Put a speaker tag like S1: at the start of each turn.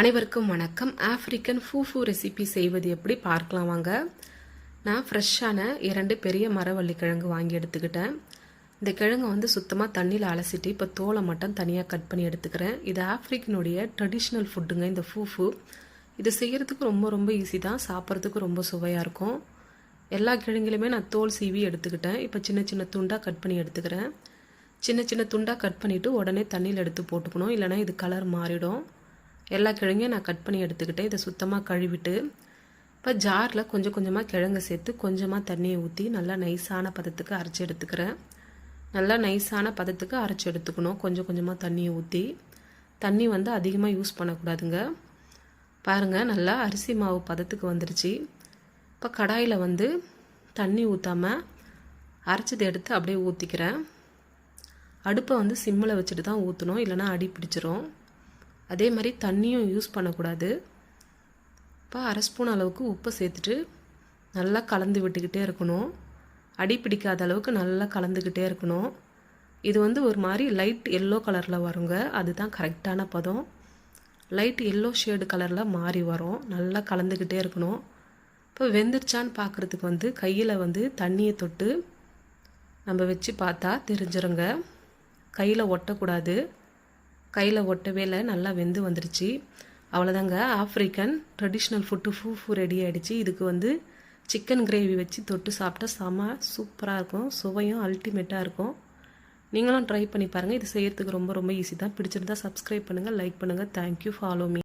S1: அனைவருக்கும் வணக்கம். African ஃபூஃபு recipe செய்வது எப்படி பார்க்கலாம் வாங்க. நான் ஃப்ரெஷ்ஷான இரண்டு பெரிய மரவள்ளி கிழங்கு வாங்கி எடுத்துக்கிட்டேன். இந்த கிழங்கு வந்து சுத்தமாக தண்ணியில் அலசிட்டு இப்போ தோலை மட்டும் தனியாக கட் பண்ணி எடுத்துக்கிறேன். இது ஆஃப்ரிக்கனுடைய ட்ரெடிஷ்னல் ஃபுட்டுங்க இந்த ஃபூஃபு இது செய்கிறதுக்கு ரொம்ப ரொம்ப ஈஸி தான். சாப்பிட்றதுக்கு ரொம்ப சுவையாக இருக்கும். எல்லா கிழங்குலையுமே நான் தோல் சீவி எடுத்துக்கிட்டேன். இப்போ சின்ன சின்ன துண்டாக கட் பண்ணி எடுத்துக்கிறேன். சின்ன சின்ன துண்டாக கட் பண்ணிவிட்டு உடனே தண்ணியில் எடுத்து போட்டுக்கணும். இல்லைனா இது கலர் மாறிடும். எல்லா கிழங்கையும் நான் கட் பண்ணி எடுத்துக்கிட்டேன் இதை சுத்தமாக கழுவிட்டு இப்போ ஜாரில் கொஞ்சம் கொஞ்சமாக கிழங்கு சேர்த்து கொஞ்சமாக தண்ணியை ஊற்றி நல்லா நைஸான பதத்துக்கு அரைச்சி எடுத்துக்கிறேன். நல்லா நைஸான பதத்துக்கு அரைச்சி எடுத்துக்கணும். கொஞ்சம் கொஞ்சமாக தண்ணியை ஊற்றி தண்ணி வந்து அதிகமாக யூஸ் பண்ணக்கூடாதுங்க. பாருங்கள் நல்லா அரிசி மாவு பதத்துக்கு வந்துருச்சு. இப்போ கடாயில் வந்து தண்ணி ஊற்றாமல் அரைச்சதை எடுத்து அப்படியே ஊற்றிக்கிறேன் அடுப்பை வந்து சிம்மில் வச்சுட்டு தான் ஊற்றணும் இல்லைனா அடி பிடிச்சிரும். அதே மாதிரி தண்ணியும் யூஸ் பண்ணக்கூடாது. இப்போ அரை ஸ்பூன் அளவுக்கு உப்பை சேர்த்துட்டு நல்லா கலந்து விட்டுக்கிட்டே இருக்கணும். அடி பிடிக்காத அளவுக்கு நல்லா கலந்துக்கிட்டே இருக்கணும். இது வந்து ஒரு மாதிரி லைட் எல்லோ கலரில் வருங்க. அதுதான் கரெக்டான பதம். லைட் எல்லோ ஷேடு கலரில் மாறி வரும். நல்லா கலந்துக்கிட்டே இருக்கணும். இப்போ வெந்துருச்சான்னு பார்க்குறதுக்கு வந்து கையில் வந்து தண்ணியை தொட்டு நம்ம வச்சு பார்த்தா தெரிஞ்சிருங்க. கையில் ஒட்டக்கூடாது. கையில் ஒட்டவே இல்லை நல்லா வெந்து வந்துருச்சு. அவ்வளோதாங்க African traditional food fufu ready ஆகிடுச்சு இதுக்கு வந்து சிக்கன் கிரேவி வச்சு தொட்டு சாப்பிட்டா செம சூப்பராக இருக்கும். சுவையும் அல்டிமேட்டாக இருக்கும். நீங்களும் ட்ரை பண்ணி பாருங்கள் இது செய்கிறதுக்கு ரொம்ப ரொம்ப ஈஸி தான். பிடிச்சிருந்தா சப்ஸ்கிரைப் பண்ணுங்கள் லைக் பண்ணுங்கள் தேங்க்யூ ஃபாலோ மீ